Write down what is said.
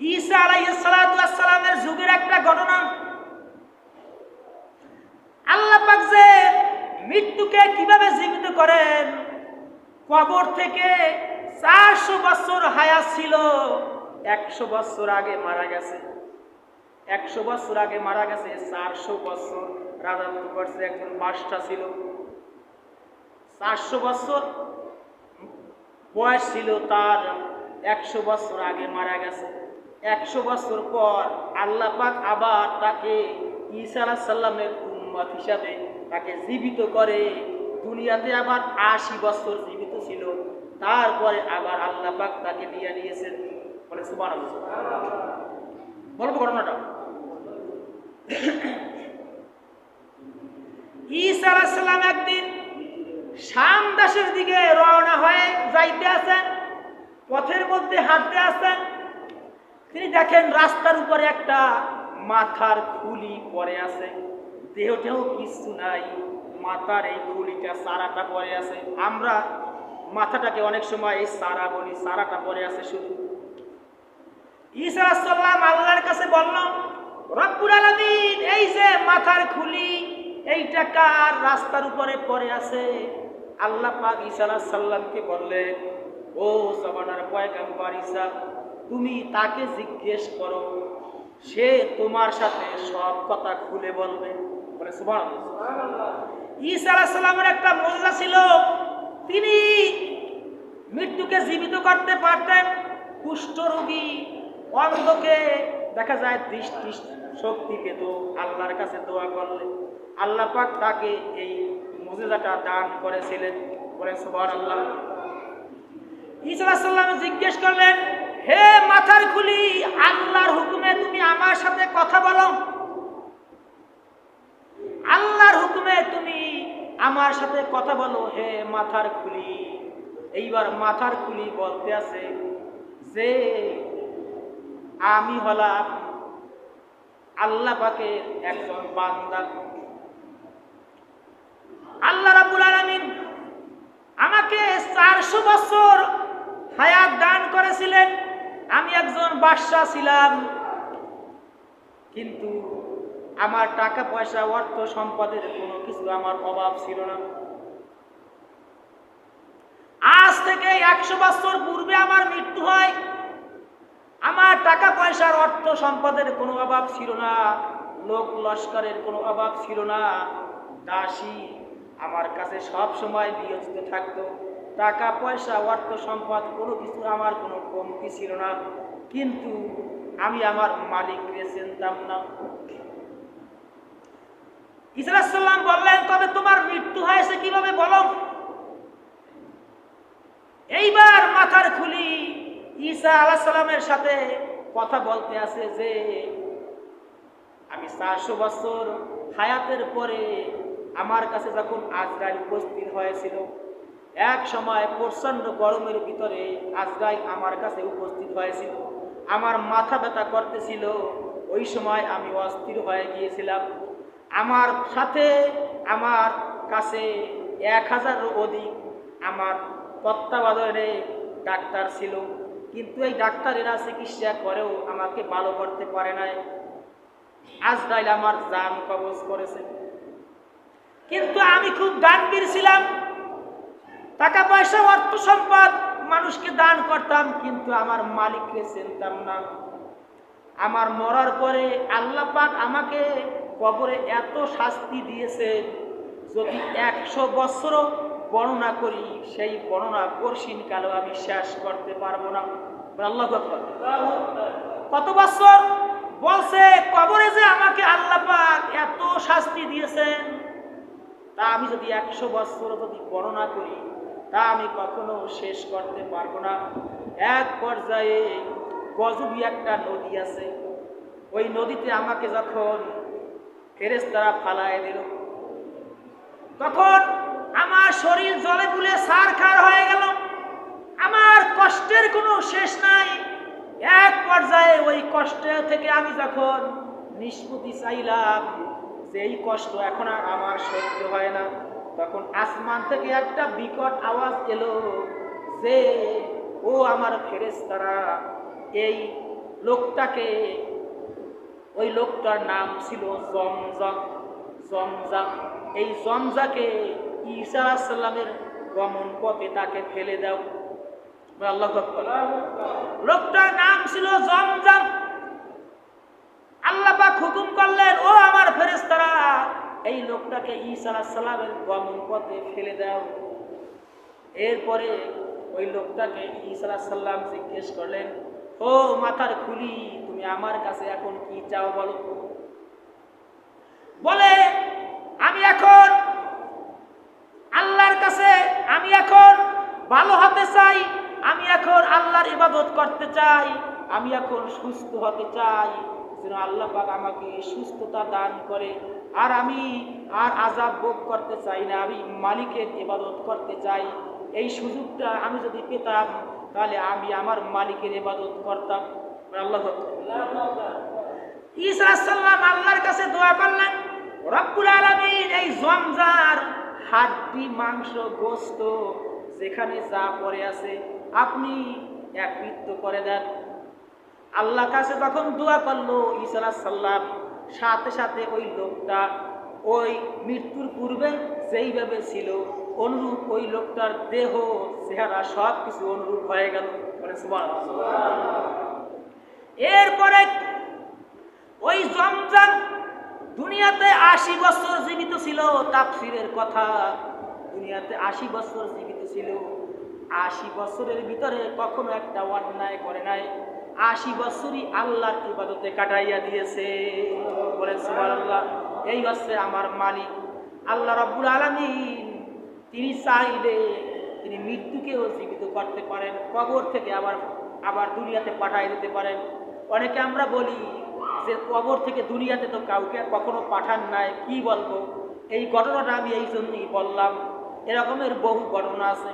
ঈসা আলাইসালামের যুগের একটা ঘটনা। আল্লাহ যে মৃত্যুকে কীভাবে জীবিত করেন? কবর থেকে চারশো বছর হায়াত ছিল, একশো বছর আগে মারা গেছে। একশো বছর আগে মারা গেছে, চারশো বছর রাজত্ব করছে একজন বাদশা ছিল। চারশো বছর বয়স ছিল তার, একশো বছর আগে মারা গেছে। একশো বছর পর আল্লাহ পাক আবার তাকে ঈসা সাল্লামের উম্মত হিসাবে তাকে জীবিত করে। দুনিয়াতে আবার আশি বছর জীবিত ছিল। তারপরে আবার আল্লাহ পাক তাকে দিয়ে নিয়েছেন বলে সুবান বলব ঘটনাটা। একদিন শাম দেশের দিকে রওনা হয়ে যাইতে আছেন পথের মধ্যে হাঁটতে আছেন তিনি দেখেন রাস্তার উপরে একটা মাথার খুলি পরে আছে। দেহটেও কিছু নাই। মাথার এই খুলিটা সারাটা পরে আছে। আমরা মাথাটাকে অনেক সময় এই সারা বলি, সারাটা পরে আছে শুধু। ঈসা সাল্লাম আল্লাহর কাছে বললাম রব্বুল আলামিন, এই যে মাথার খুলি, এইটা কার রাস্তার উপরে পড়ে আছে? আল্লাহ পাক ঈসা সাল্লামকে বললেন, ও জমানার পয়গাম্বর ঈসা তুমি তাকে জিজ্ঞেস করো, সে তোমার সাথে সব কথা খুলে বলবে। সুবহানাল্লাহ। আলাইহিস একটা মোল্লা ছিল, তিনি মৃত্যুকে জীবিত করতে পারতেন কুষ্ঠরোগী অন্ধকে দেখা যায় দৃষ্টি শক্তি পেত, আল্লাহর কাছে দোয়া করলে। আল্লাহ পাক তাকে এই মুজিজাটা দান করেছিলেন। বলে সুবহান আল্লাহ ইসলাম জিজ্ঞেস করলেন হে মাথার খুলি, আল্লাহর হুকুমে তুমি আমার সাথে কথা বলো। আল্লাহর হুকুমে তুমি আমার সাথে কথা বলো, হে মাথার খুলি। এইবার মাথার খুলি বলতে আছে যে, আমি হলাম আল্লাহ একজন বান্দা। আল্লাহ রাবুল আলমিন আমাকে চারশো বছর হায়াত দান করেছিলেন। আমি একজন বাদশাহ ছিলাম। কিন্তু আমার টাকা পয়সা, অর্থ সম্পদের কোনো কিছু আমার অভাব ছিল না। আজ থেকে একশো বছর পূর্বে আমার মৃত্যু হয়। আমার টাকা পয়সার, অর্থ সম্পদের কোনো অভাব ছিল না। লোক লস্করের কোনো অভাব ছিল না। দাসী আমার কাছে সব সময় নিয়োজিত থাকতো। টাকা পয়সা অর্থ সম্পদ কোনো কিছু আমার কোনো কমতি ছিল না। কিন্তু আমি আমার মালিককে চিনতাম না। ইসলাম বললেন, তবে তোমার মৃত্যু হয়েছে কীভাবে বলো? এইবার মাথার খুলি ঈসা আলাহ সালামের সাথে কথা বলতে আছে যে, আমি চারশো বছর হায়াতের পরে আমার কাছে যখন আজরাইল উপস্থিত হয়েছিল এক সময় প্রচণ্ড গরমের ভিতরে আজরাইল আমার কাছে উপস্থিত হয়েছিল। আমার মাথা ব্যথা করতেছিল। ওই সময় আমি অস্থির হয়ে গিয়েছিলাম। আমার সাথে আমার কাছে এক হাজারের অধিক আমার তত্ত্বাবধানে ডাক্তার ছিল। কিন্তু এই ডাক্তারেরা চিকিৎসা করেও আমাকে ভালো করতে পারে নাই। আজরাইল আমার জান কবজ করেছে। কিন্তু আমি খুব দানবীর ছিলাম। টাকা পয়সা অর্থ সম্পদ মানুষকে দান করতাম, কিন্তু আমার মালিককে চিনতাম না আমার মরার পরে আল্লাহ পাক আমাকে কবরে এত শাস্তি দিয়েছে, যদি একশো বছরও বর্ণনা করি, সেই বর্ণনা কর্ষিন কালেও আমি শেষ করতে পারব না আল্লাহ। কত বছর বলছে, কবরে যে আমাকে আল্লাহ পাক এত শাস্তি দিয়েছেন, তা আমি যদি একশো বছর যদি বর্ণনা করি তা আমি কখনো শেষ করতে পারব না। এক পর্যায়ে গজবি একটা নদী আছে। ওই নদীতে আমাকে যখন ফেরেস্তারা ফালায় দিল, তখন আমার শরীর জলে বুলে সার খার হয়ে গেল। আমার কষ্টের কোনো শেষ নাই। এক পর্যায়ে ওই কষ্ট থেকে আমি যখন নিষ্পত্তি চাইলাম যে এই কষ্ট এখন আর আমার সহ্য হয় না। তখন আসমান থেকে একটা বিকট আওয়াজ এলো যে, ও আমার ফেরেস্তারা এই লোকটাকে, ওই লোকটার নাম ছিল জমজম জমজম এই জমজাকে ঈসা সাল্লামের গমন পথে তাকে ফেলে দাও। আল্লাহ লোকটার নাম ছিল জমজম আল্লাহ পাক হুকুম করলেন, ও আমার ফেরেশতারা এই লোকটাকে ঈসা সাল্লামের গমন পথে ফেলে দাও। এরপরে ওই লোকটাকে ঈসা সাল্লাম জিজ্ঞেস করলেন, ও মাথার খুলি, তুমি আমার কাছে এখন কি চাও বলো? বলে, আমি এখন আল্লাহর কাছে, আমি এখন ভালো হতে চাই, আমি এখন আল্লাহর ইবাদত করতে চাই, আমি এখন সুস্থ হতে চাই। যেন আল্লাহ আমাকে সুস্থতা দান করে। আর আমি আর আজাব ভোগ করতে চাই না, আমি মালিকের ইবাদত করতে চাই। এই সুযোগটা আমি যদি পেতাম, তাহলে আমি আমার মালিকের ইবাদত করতাম। আল্লাহ ঈসা সাল্লাম আল্লাহর কাছে দোয়া করলেন, রব্বুল আলামিন, এই জমজার হাড্ডি, মাংস, গোস্ত যেখানে যা পড়ে আছে, আপনি একৃত্য করে দেন। আল্লাহ কাছে তখন দোয়া করল, ঈসা সাল্লাম সাথে সাথে ওই লোকটা ওই মৃত্যুর পূর্বে যেইভাবে ছিল, অনুরূপ ওই লোকটার দেহ, চেহারা সব কিছু অনুরূপ হয়ে গেল। এরপরে ওই জমজান দুনিয়াতে আশি বছর জীবিত ছিল, তাফসিরের কথা। দুনিয়াতে আশি বছর জীবিত ছিল। আশি বছরের ভিতরে কখনো একটা অন্যায় করে নাই। আশি বছরই আল্লাহর ইবাদতে কাটাইয়া দিয়েছে। বলে আল্লাহ এই হচ্ছে আমার মালিক। আল্লাহ রাব্বুল আলামিন, তিনি চাইলে তিনি মৃত্যুকেও জীবিত করতে পারেন, কবর থেকে আবার আবার দুনিয়াতে পাঠাই দিতে পারেন। অনেকে আমরা বলি যে, কবর থেকে দুনিয়াতে তো কাউকে কখনো পাঠান নাই, কি বলব? এই ঘটনাটা আমি এই জন্যই বললাম। এরকমের বহু ঘটনা আছে।